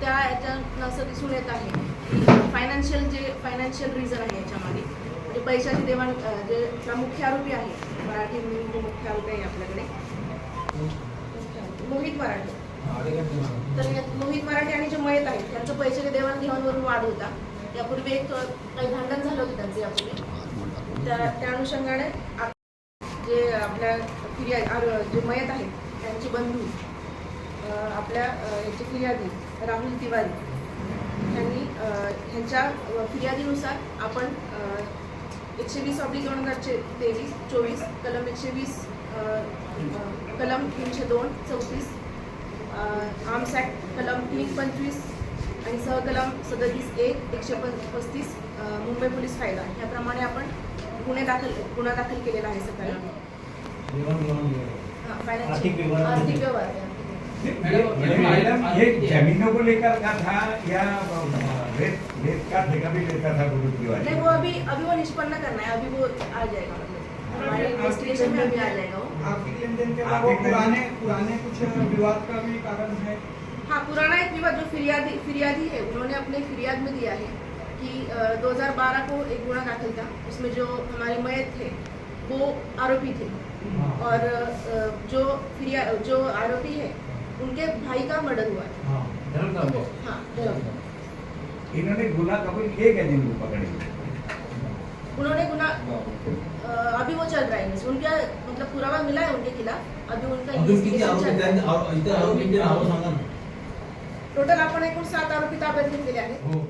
त्या याच्यानं असं दिसून येत आहे. फायनान्शियल जे फायनान्शियल रिझन आहे याच्यामध्ये म्हणजे पैशाची देवाण जे मुख्य आरोपी आहे मराठी म्हणून मुख्य आरोपी आहे आपल्याकडे. मोहित मराठे. तर मोहित मराठे आणि जे मयत आहेत त्यांचं पैशाच्या देवाणघेवाणवरून वाद होता. यापूर्वी एक काही भांडण झालं होतं त्यांचं यापूर्वी. त्या त्या अनुषंगाने जे आपल्या जे मयत आहेत त्यांचे बंधू आपल्या याचे फिर्यादी राहुल तिवारी. यांनी ह्यांच्या फिर्यादीनुसार आपण एकशे वीस ऑब्लिक दोन हजार तेवीस चोवीस कलम एकशे वीस कलम तीनशे दोन चौतीस आर्म्स ॲक्ट कलम तीन पंचवीस आणि सहकलम सदतीस एक एकशे पं पस्तीस मुंबई पोलीस कायदा याप्रमाणे आपण गुन्हे दाखल गुन्हा दाखल केलेला आहे सकाळी. हां, आर्थिक व्यवहार. आर्थिक व्यवहार मैडम ये जमीनों को लेकर का था या रेत रेत का ठेका भी लेता था गुरु तिवारी नहीं वो अभी अभी वो निष्पन्न करना है अभी वो आ जाएगा मतलब। हमारे इन्वेस्टिगेशन में अभी आ जाएगा वो। आर्थिक लेन देन के अलावा पुराने पुराने कुछ विवाद का भी कारण है? हाँ पुराना एक विवाद जो फिरियादी फिरियादी है उन्होंने अपने फिरियाद में दिया है कि अ, 2012 को एक गुना दाखिल था उसमें जो हमारे मयत थे वो आरोपी थे। और जो फिरिया जो आरोपी है उनके भाई का मर्डर हुआ है हाँ धर्म। इन्होंने गुना कबूल किए क्या जिनको पकड़े उन्होंने गुना अभी वो चल रहा है। उनका मतलब पुरावा मिला है उनके खिलाफ अभी उनका है. टोटल आपण एकूण सात आरोपी ताब्यात घेतलेले आहेत हो